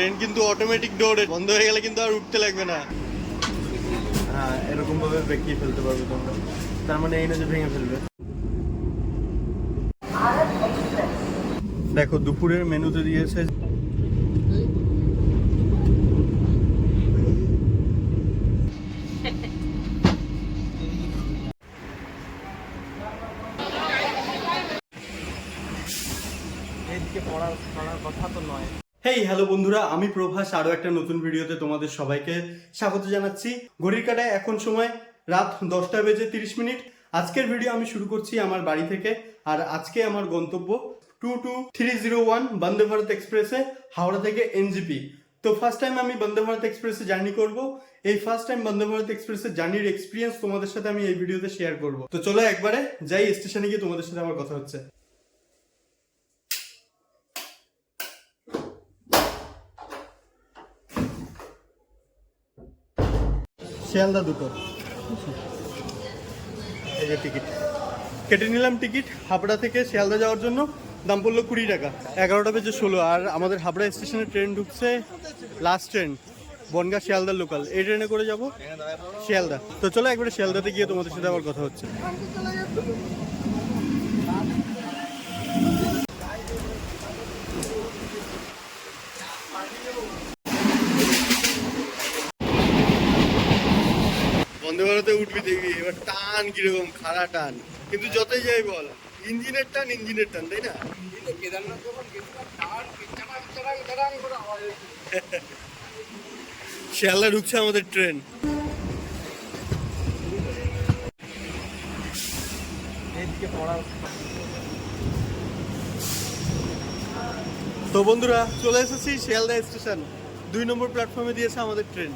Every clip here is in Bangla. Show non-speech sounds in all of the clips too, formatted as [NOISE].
ট্রেন কিন্তু অটোমেটিক ডোরে বন্ধ হয়ে গেলে কিন্তু আর উঠতে লাগবে না। হ্যাঁ এরকম ভাবে বেঁকিয়ে ফেলতে পারবে তোমরা। তার মানে এই না যে ভেঙে ফেলবে। দেখো, দুপুরের মেনুতে দিয়েছে এদিকে পড়ার পড়ার কথা তো নয় হেই হ্যালো বন্ধুরা। আমি প্রভাস আরও একটা নতুন ভিডিওতে তোমাদের সবাইকে স্বাগত জানাচ্ছি। ঘড়ির কাটায় এখন সময় রাত দশটা বেজে তিরিশ মিনিট। আজকের ভিডিও আমি শুরু করছি আমার বাড়ি থেকে। আর আজকে আমার গন্তব্য two two three zero one Vande Bharat এক্সপ্রেসে, হাওড়া থেকে এনজিপি তো ফার্স্ট টাইম আমি বন্দে ভারত এক্সপ্রেসে জার্নি করব। এই ফার্স্ট টাইম বন্দে ভারত এক্সপ্রেসের জার্নির এক্সপিরিয়েন্স তোমাদের সাথে আমি এই ভিডিওতে শেয়ার করব। তো চলো একবারে যাই স্টেশনে গিয়ে তোমাদের সাথে আমার কথা হচ্ছে। শিয়ালদা দুটো। এই যে টিকিট কেটে নিলাম টিকিট হাবড়া থেকে শিয়ালদা যাওয়ার জন্য। দাম পড়ল কুড়ি টাকা। এগারোটা বেজে ষোলো। আর আমাদের হাবড়া স্টেশনে ট্রেন ঢুকছে লাস্ট ট্রেন বনগা শিয়ালদার লোকাল এই ট্রেনে করে যাব শিয়ালদা। তো চলো একবারে শিয়ালদাতে গিয়ে তোমাদের সাথে আবার কথা হচ্ছে। উঠবি দেখবি এবার টান কীরকম খাড়া টান। কিন্তু যতই যাই বল ইঞ্জিনের টান ইঞ্জিনের টান তাই না? শিয়ালদা ঢুকছে আমাদের ট্রেন। তো বন্ধুরা চলে এসেছি শিয়ালদা স্টেশন। দুই নম্বর প্ল্যাটফর্মে দিয়েছে আমাদের ট্রেন।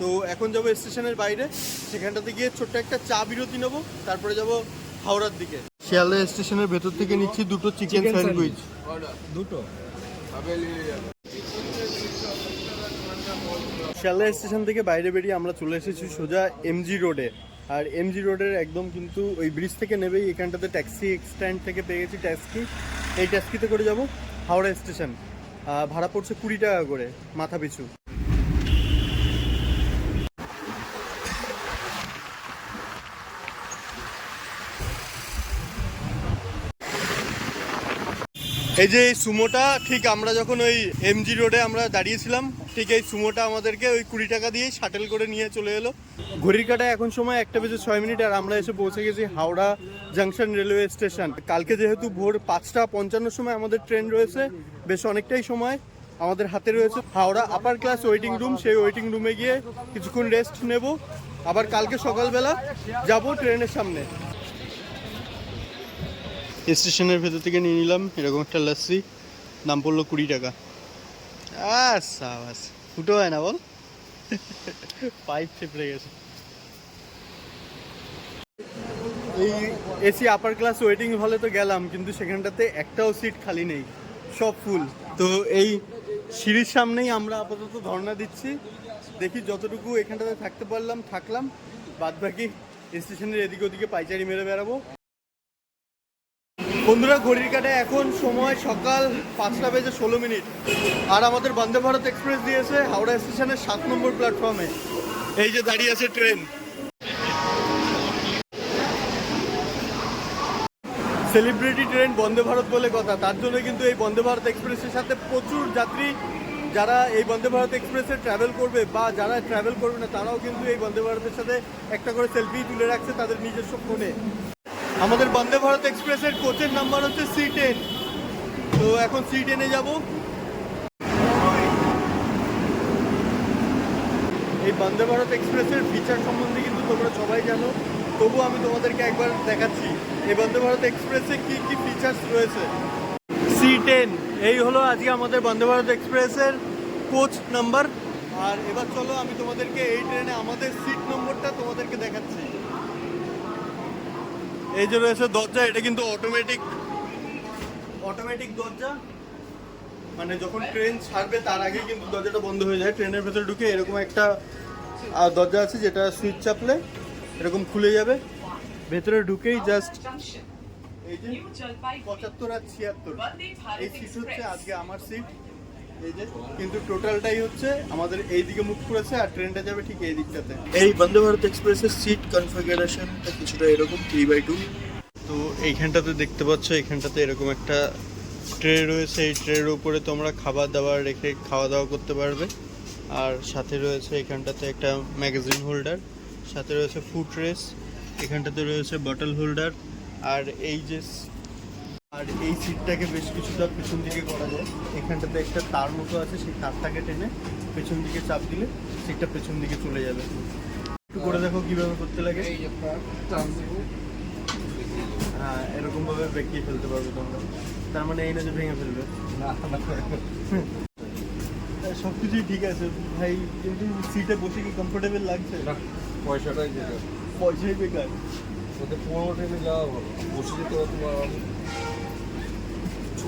তো এখন যাব স্টেশনের বাইরে সেখানটাতে গিয়ে ছোট্ট একটা চা বিরতি নেব তারপরে যাব হাওড়ার দিকে। শিয়ালদা স্টেশনের ভেতর থেকে নিচ্ছি দুটো চিকেন স্যান্ডউইচ। দুটো। শিয়ালদা স্টেশন থেকে বাইরে বেরিয়ে আমরা চলে এসেছি সোজা এমজি রোডে। আর এমজি রোডের একদম কিন্তু ওই ব্রিজ থেকে নেবেই এখানটাতে ট্যাক্সি স্ট্যান্ড থেকে পেয়ে গেছি ট্যাক্সি। এই ট্যাক্সিতে করে যাব হাওড়া স্টেশন। ভাড়া পড়ছে কুড়ি টাকা করে মাথা পিছু। এই যে এই সুমোটা, ঠিক আমরা যখন ওই এমজি রোডে আমরা দাঁড়িয়েছিলাম, ঠিক এই সুমোটা আমাদেরকে ওই কুড়ি টাকা দিয়ে শাটেল করে নিয়ে চলে এলো। ঘড়ির কাটায় এখন সময় একটা বেজে ছয় মিনিট, আর আমরা এসে পৌঁছে গেছি হাওড়া জাংশন রেলওয়ে স্টেশন কালকে যেহেতু ভোর পাঁচটা পঞ্চান্ন সময় আমাদের ট্রেন রয়েছে, বেশ অনেকটাই সময় আমাদের হাতে রয়েছে। Howrah upper class waiting room সেই ওয়েটিং রুমে গিয়ে কিছুক্ষণ রেস্ট নেব। আবার কালকে সকালবেলা যাব ট্রেনের সামনে। স্টেশনের ভেতর থেকে নিয়ে নিলাম। এরকম একটা লাসি দাম পড়ল কুড়ি টাকা। আস সাবাস, ফুটো হয় না বল? পাইপ চেপড়ে গেছে। এই এসি আপার ক্লাস ওয়েটিং হলে তো গেলাম, কিন্তু সেখানটাতে একটাও সিট খালি নেই, সব ফুল তো এই সিঁড়ির সামনেই আমরা আপাতত ধর্ণা দিচ্ছি। দেখি যতটুকু এখানটাতে থাকতে পারলাম, থাকলাম। বাদ বাকি স্টেশনের এদিকে ওদিকে পাইচারি মেরে বেড়াবো। বন্ধুরা, ঘড়ির কাটে এখন সময় সকাল পাঁচটা বেজে ষোলো মিনিট। আর আমাদের বন্দে ভারত এক্সপ্রেস দিয়েছে হাওড়া স্টেশনের সাত নম্বর প্ল্যাটফর্মে। এই যে দাঁড়িয়ে আছে train. Celebrity train Vande Bharat বলে কথা। তার জন্য কিন্তু এই বন্দে ভারত এক্সপ্রেসের সাথে প্রচুর যাত্রী যারা এই বন্দে ভারত এক্সপ্রেসে ট্রাভেল করবে বা যারা ট্রাভেল করবে না, তারাও কিন্তু এই বন্দে ভারতের সাথে একটা করে সেলফি তুলে রাখছে তাদের নিজস্ব ফোনে আমাদের বন্দে ভারত এক্সপ্রেসের কোচের নাম্বার হচ্ছে সি টেন তো এখন সি টেনে যাব। এই বন্দে ভারত এক্সপ্রেসের ফিচার সম্বন্ধে কিন্তু তোমরা সবাই জানো। তবু আমি তোমাদেরকে একবার দেখাচ্ছি, এই বন্দে ভারত এক্সপ্রেসে কি কি ফিচার্স রয়েছে? সি টেন এই হলো আজকে আমাদের বন্দে ভারত এক্সপ্রেসের কোচ নাম্বার। আর এবার চলো আমি তোমাদেরকে এই ট্রেনে আমাদের সিট নম্বরটা তোমাদেরকে দেখাচ্ছি। এই যে রয়েছে দরজা এটা কিন্তু অটোমেটিক অটোমেটিক দরজা। মানে যখন ট্রেন ছাড়বে তার আগে কিন্তু দরজাটা বন্ধ হয়ে যায়। ট্রেনের ভেতরে ঢুকে এরকম একটা দরজা আছে যেটা সুইচ চাপলে এরকম খুলে যাবে। ভেতরে ঢুকেই জাস্ট এই যে পঁচাত্তর আর ছিয়াত্তর। এই সিট হচ্ছে আজকে আমার সিট এই যে কিন্তু টোটালটাই হচ্ছে আমাদের এই দিকে মুখ করেছে আর ট্রেনটা যাবে ঠিক এই দিকটাতে। এই বন্দে ভারত এক্সপ্রেসের সিট কনফিগারেশনটা কিছুটা এরকম থ্রি বাই টু তো এইখানটাতে দেখতে পাচ্ছ এইখানটাতে এরকম একটা ট্রে রয়েছে। এই ট্রের উপরে তোমরা খাবার দাবার রেখে খাওয়া দাওয়া করতে পারবে। আর সাথে রয়েছে এখানটাতে একটা ম্যাগাজিন হোল্ডার সাথে রয়েছে ফুড রেস এখানটাতে রয়েছে বটল হোল্ডার আর এই যে আর এই সিটটাকে বেশ কিছুটা পেছন দিকে করা যায়। এখানটাতে একটা তার মতো আছে সেই তারটাকে টেনে পেছন দিকে চাপ দিলে সিটটা পেছন দিকে চলে যাবে। একটু করে দেখো কীভাবে করতে লাগে। হ্যাঁ এরকম ভাবে বেঁকিয়ে ফেলতে পারবে তোমরা। তার মানে এই না যে ভেঙে ফেলবে। সব কিছুই ঠিক আছে। ভাই কিন্তু সিটে বসে কি কমফোর্টেবল লাগছে? পয়সাটাই পয়সাই বেকার। ওদের পুরোনো ট্রেনে যাওয়া ভালো বসে যেতে বা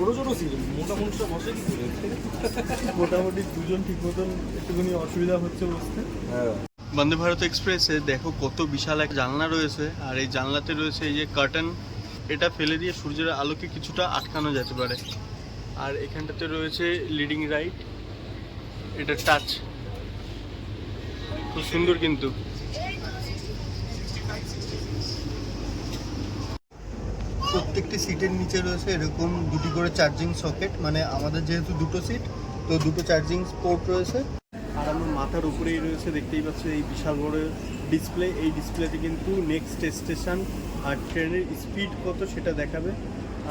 ছোট ছোট মোটা বসে কি করে? [LAUGHS] মোটামুটি দুজন ঠিক মতন একটুখানি অসুবিধা হচ্ছে বসতে হ্যাঁ। বন্দে ভারত এক্সপ্রেসে দেখো কত বিশাল এক জানলা রয়েছে আর এই জানলাতে রয়েছে এই যে কার্টেন এটা ফেলে দিয়ে সূর্যের আলোকে কিছুটা আটকানো যেতে পারে। আর এখানটাতে রয়েছে লিডিং রাইট এটা টাচ খুব সুন্দর কিন্তু। প্রত্যেকটি সিটের নিচে রয়েছে এরকম দুটি করে চার্জিং সকেট মানে আমাদের যেহেতু দুটো সিট তো দুটো চার্জিং পোর্ট রয়েছে। আর আমার মাথার উপরেই রয়েছে দেখতেই পাচ্ছ এই বিশাল বড় ডিসপ্লে এই ডিসপ্লেতে কিন্তু নেক্সট স্টেশন আর ট্রেনের স্পিড কত সেটা দেখাবে।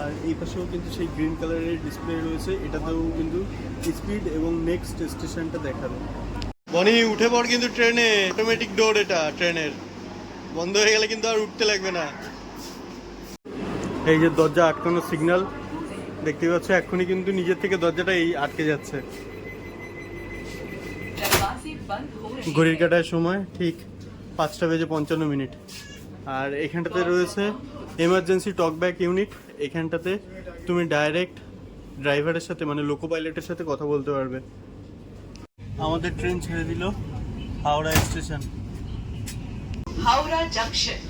আর এই পাশেও কিন্তু সেই গ্রিন কালারের ডিসপ্লে রয়েছে এটাতেও কিন্তু স্পিড এবং নেক্সট স্টেশনটা দেখাবে। বনি উঠে পড় কিন্তু ট্রেনে অটোমেটিক ডোর এটা ট্রেনের বন্ধ হয়ে গেলে কিন্তু আর উঠতে লাগবে না। এই যে দরজা আটকানোর সিগন্যাল দেখতে পাচ্ছ এক্ষুনি কিন্তু নিজের থেকে দরজাটা এই আটকে যাচ্ছে। ঘড়ির কাটার সময় ঠিক পাঁচটা বেজে পঞ্চান্ন মিনিট। আর এখানটাতে রয়েছে এমার্জেন্সি টক ব্যাক ইউনিট এখানটাতে তুমি ডাইরেক্ট ড্রাইভারের সাথে মানে লোকো পাইলটের সাথে কথা বলতে পারবে। আমাদের ট্রেন ছেড়ে দিল Howrah station Howrah junction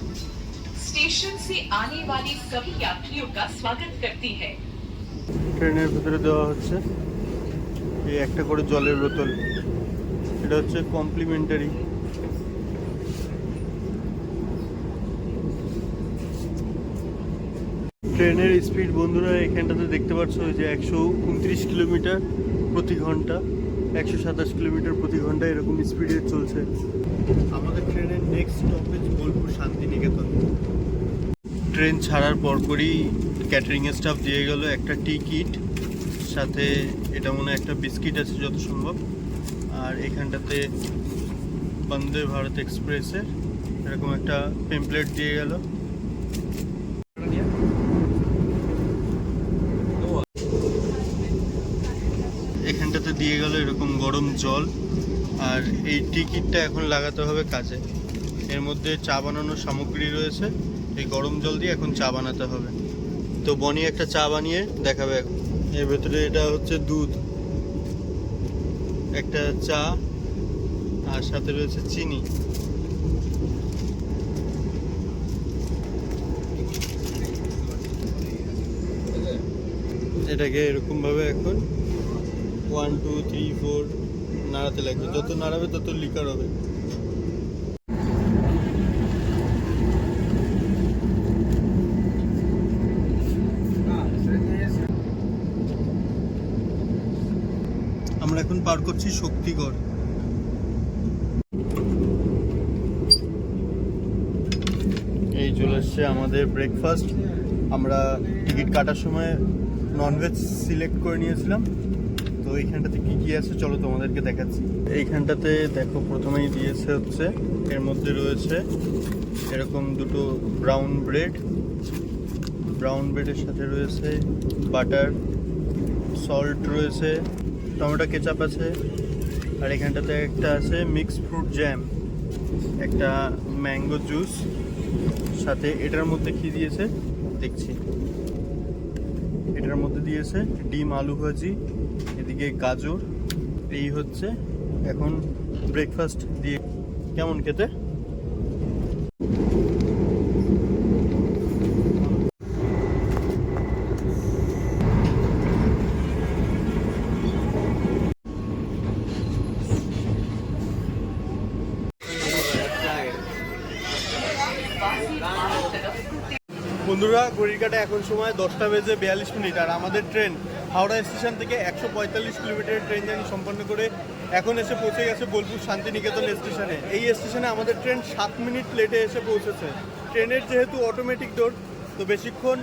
station से आने वाले सभी यात्रियों का स्वागत करती है ট্রেনের ভিতরে দেওয়া হচ্ছে এই একটা করে জলের বোতল এটা হচ্ছে কমপ্লিমেন্টারি ট্রেনের স্পিড বন্ধুরা এখানটাতে দেখতে পাচ্ছ ওই যে একশো উনত্রিশ কিলোমিটার প্রতি ঘন্টা একশো সাতাশ কিলোমিটার প্রতি ঘন্টা এরকম স্পিডে চলছে আমাদের ট্রেনের next stoppage Bolpur Santiniketan Train ছাড়ার পর পরপরই ক্যাটারিংয়ের স্টাফ দিয়ে গেল একটা টি কিট, সাথে এটা মনে একটা বিস্কিট আছে যত সম্ভব, আর এখানটাতে বন্দে ভারত এক্সপ্রেসের এরকম একটা পেমপ্লেট দিয়ে গেল। এখানটাতে দিয়ে গেল এরকম গরম জল, আর এই টিকিটটা এখন লাগাতে হবে কাজে। এর মধ্যে চা বানানোর সামগ্রী রয়েছে। এই গরম জল দিয়ে এখন চা বানাতে হবে। তো বনি একটা চা বানিয়ে দেখাবে এখন। এর ভেতরে এটা হচ্ছে দুধ। একটা চা, আর সাথে রয়েছে চিনি। এটাকে এরকম ভাবে এখন ওয়ান টু থ্রি ফোর নাড়াতে লাগবে। যত নাড়াবে তত লিকার হবে। পার করছি শক্তিগড়। এই চলে এসছে আমাদের ব্রেকফাস্ট আমরা টিকিট কাটার সময় ননভেজ সিলেক্ট করে নিয়েছিলাম। তো এইখানটাতে কী কী আছে চলো তোমাদেরকে দেখাচ্ছি। এইখানটাতে দেখো প্রথমেই দিয়েছে হচ্ছে, এর মধ্যে রয়েছে এরকম দুটো ব্রাউন ব্রেড ব্রাউন ব্রেডের সাথে রয়েছে বাটার সল্ট রয়েছে। টমেটো কেচাপ আছে, আর এখানটাতে একটা আছে মিক্স ফ্রুট জ্যাম একটা ম্যাঙ্গো জুস সাথে এটার মধ্যে কি দিয়েছে? দেখছি। এটার মধ্যে দিয়েছে ডিম আলু ভাজি, এদিকে গাজর, এই হচ্ছে এখন ব্রেকফাস্ট দিয়ে। কেমন খেতে বন্ধুরা ঘড়ির এখন সময় দশটা বেজে বিয়াল্লিশ মিনিট আর আমাদের ট্রেন হাওড়া স্টেশন থেকে একশো পঁয়তাল্লিশ কিলোমিটারের ট্রেন জার্নি সম্পন্ন করে এখন এসে পৌঁছে গেছে বোলপুর শান্তিনিকেতন স্টেশনে। এই স্টেশনে আমাদের ট্রেন সাত মিনিট লেটে এসে পৌঁছেছে। ট্রেনের যেহেতু অটোমেটিক ডোর তো বেশিক্ষণ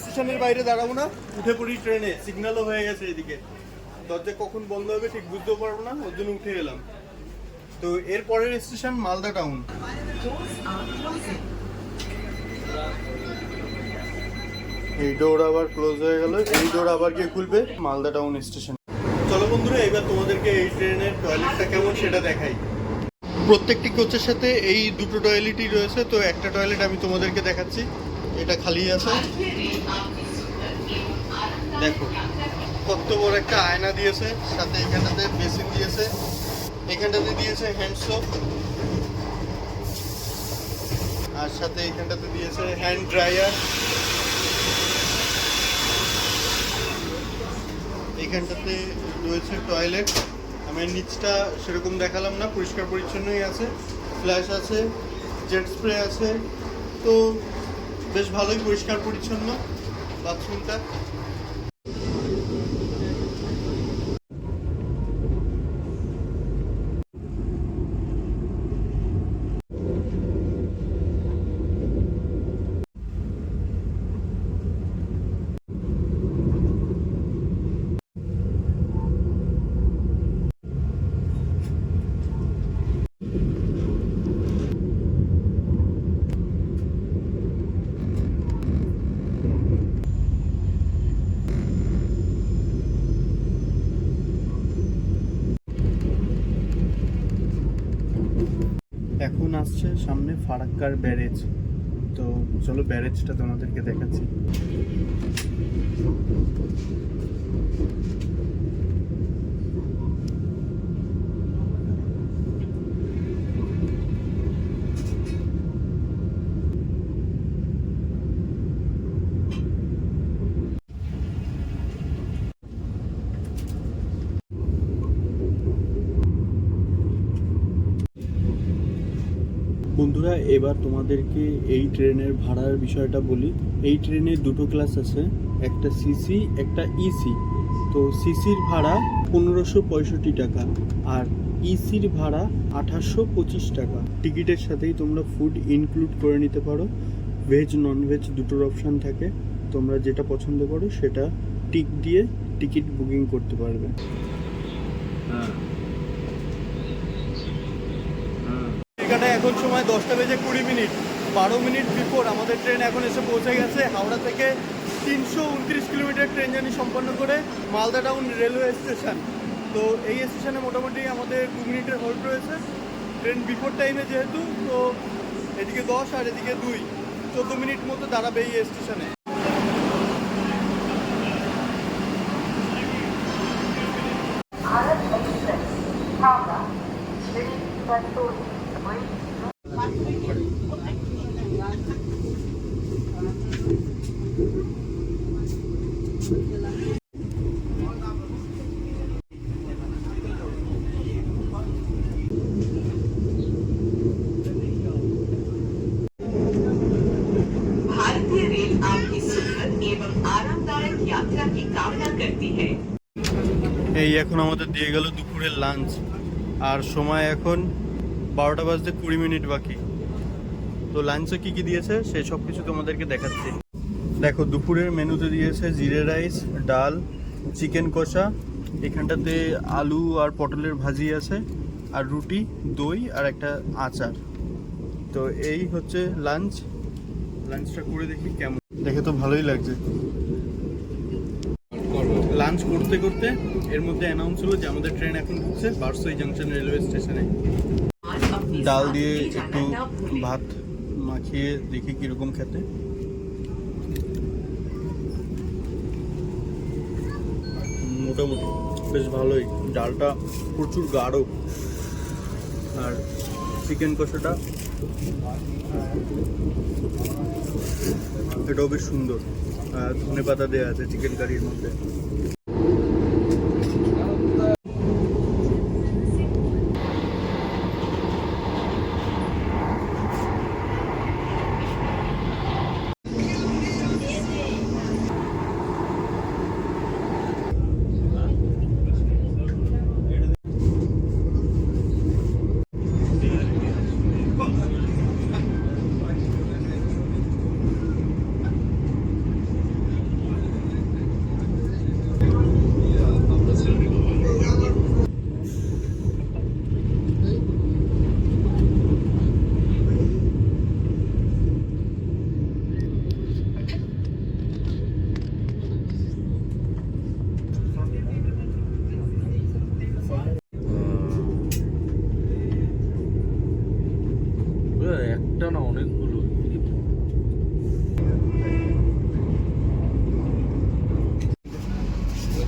স্টেশনের বাইরে দাঁড়াবো না, উঠে পড়ি ট্রেনে। সিগন্যালও হয়ে গেছে এদিকে। দরজা কখন বন্ধ হবে ঠিক বুঝতেও পারব না, ওর জন্য উঠে এলাম। তো এর পরের স্টেশন মালদা টাউন. এই ডোর আবার ক্লোজ হয়ে গেল। এই ডোর আবার গিয়ে খুলবে মালদা টাউন স্টেশন চলো বন্ধুরা, এবার তোমাদেরকে এই ট্রেনের টয়লেটটা কেমন সেটা দেখাই। প্রত্যেকটি কোচের সাথে এই দুটো টয়লেটই রয়েছে, তো একটা টয়লেট আমি তোমাদেরকে দেখাচ্ছি। এটা খালি আছে। দেখো, কত বড় একটা আয়না দিয়েছে, সাথে এখানটাতে বেসিন দিয়েছে, এখানটাতে দিয়েছে হ্যান্ড সোপ আর সাথে এখানটাতে দিয়েছে হ্যান্ড ড্রায়ার এখানটাতে রয়েছে টয়লেট আমি নিচটা সেরকম দেখালাম না, পরিষ্কার পরিচ্ছন্নই আছে। ফ্ল্যাশ আছে জেট স্প্রে আছে। তো বেশ ভালোই পরিষ্কার পরিচ্ছন্ন বাথরুমটা। এখন আসছে সামনে ফারাক্কার ব্যারেজ। তো চলো ব্যারেজটা তোমাদেরকে দেখাচ্ছি। বন্ধুরা, এবার তোমাদেরকে এই ট্রেনের ভাড়ার বিষয়টা বলি। এই ট্রেনে দুটো ক্লাস আছে, একটা সিসি একটা ইসি তো সিসির ভাড়া পনেরোশো পঁয়ষট্টি টাকা আর ইসির ভাড়া আঠাশশো পঁচিশ টাকা। টিকিটের সাথেই তোমরা ফুড ইনক্লুড করে নিতে পারো। ভেজ নন ভেজ দুটোর অপশান থাকে। তোমরা যেটা পছন্দ করো সেটা টিক দিয়ে টিকিট বুকিং করতে পারবে। এখানে এখন সময় দশটা বেজে কুড়ি মিনিট। বারো মিনিট বিফোর আমাদের ট্রেন এখন এসে পৌঁছে গেছে। হাওড়া থেকে তিনশো উনত্রিশ কিলোমিটার ট্রেন জার্নি সম্পন্ন করে মালদা টাউন রেলওয়ে স্টেশন। তো এই স্টেশনে মোটামুটি আমাদের দু মিনিটের হোল্ড রয়েছে। ট্রেন বিফোর টাইমে যেহেতু, তো এদিকে দশ আর এদিকে দুই। চোদ্দ মিনিট মতো দাঁড়াবে এই স্টেশনে। এই এখন আমাদের দিয়ে গেল দুপুরের লাঞ্চ আর সময় এখন বারোটা বাজতে কুড়ি মিনিট বাকি। তো লাঞ্চে কি কি দিয়েছে, সেই সব কিছু তোমাদেরকে দেখাচ্ছি। দেখো, দুপুরের মেনুতে দিয়েছে জিরে রাইস, ডাল, চিকেন কষা। এখানটাতে আলু আর পটলের ভাজি আছে, আর রুটি, দই আর একটা আচার। তো এই হচ্ছে লাঞ্চ লাঞ্চটা করে দেখি কেমন। দেখে তো ভালোই লাগছে। লাঞ্চ করতে করতে এর মধ্যে অ্যানাউন্স হলো যে আমাদের ট্রেন এখন ঢুকছে বারসই জাংশন রেলওয়ে স্টেশনে ডাল দিয়ে একটু ভাত মাখিয়ে দেখি কীরকম খেতে। মোটামুটি বেশ ভালোই। ডালটা প্রচুর গাঢ়। আর চিকেন কষাটা এটাও বেশ সুন্দর। ধনে পাতা দেওয়া আছে চিকেন কারির মধ্যে।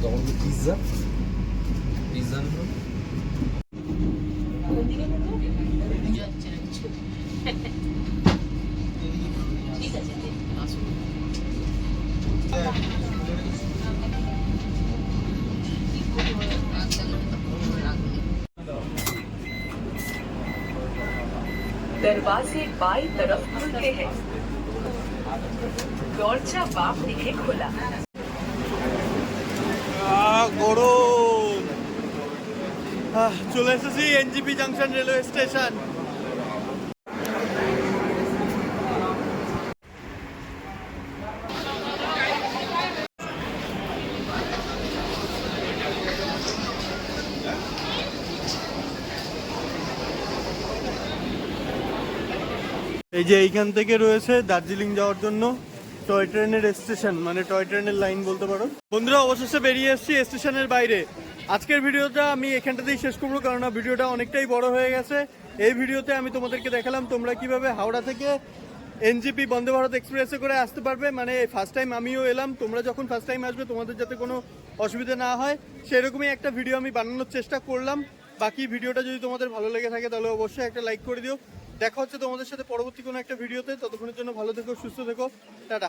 পিৎজা পিৎজা दरवाजे बाई तरफ खुलते हैं दौड़चा बाप दिखे खुला গরম। চলে এসেছি এনজিপি জাংশন রেলওয়ে স্টেশন। এই যে এইখান থেকে রয়েছে দার্জিলিং যাওয়ার জন্য। টয় ট্রেনের স্টেশন মানে টয় ট্রেনের লাইন বলতে পারো। বন্ধুরা, অবশেষে বেরিয়ে এসেছি স্টেশনের বাইরে। আজকের ভিডিওটা আমি এখানটাতেই শেষ করব কারণ ভিডিওটা অনেকটাই বড় হয়ে গেছে। এই ভিডিওতে আমি তোমাদেরকে দেখালাম তোমরা কীভাবে হাওড়া থেকে এনজিপি বন্দে ভারত এক্সপ্রেসে করে আসতে পারবে। মানে ফার্স্ট টাইম আমিও এলাম, তোমরা যখন ফার্স্ট টাইম আসবে, তোমাদের যাতে কোনো অসুবিধা না হয়। সেরকমই একটা ভিডিও আমি বানানোর চেষ্টা করলাম। বাকি ভিডিওটা যদি তোমাদের ভালো লেগে থাকে, তাহলে অবশ্যই একটা লাইক করে দিও। দেখা হচ্ছে তোমাদের সাথে পরবর্তী কোনো একটা ভিডিওতে। ততক্ষণের জন্য ভালো থেকো, সুস্থ থেকো। টাটা।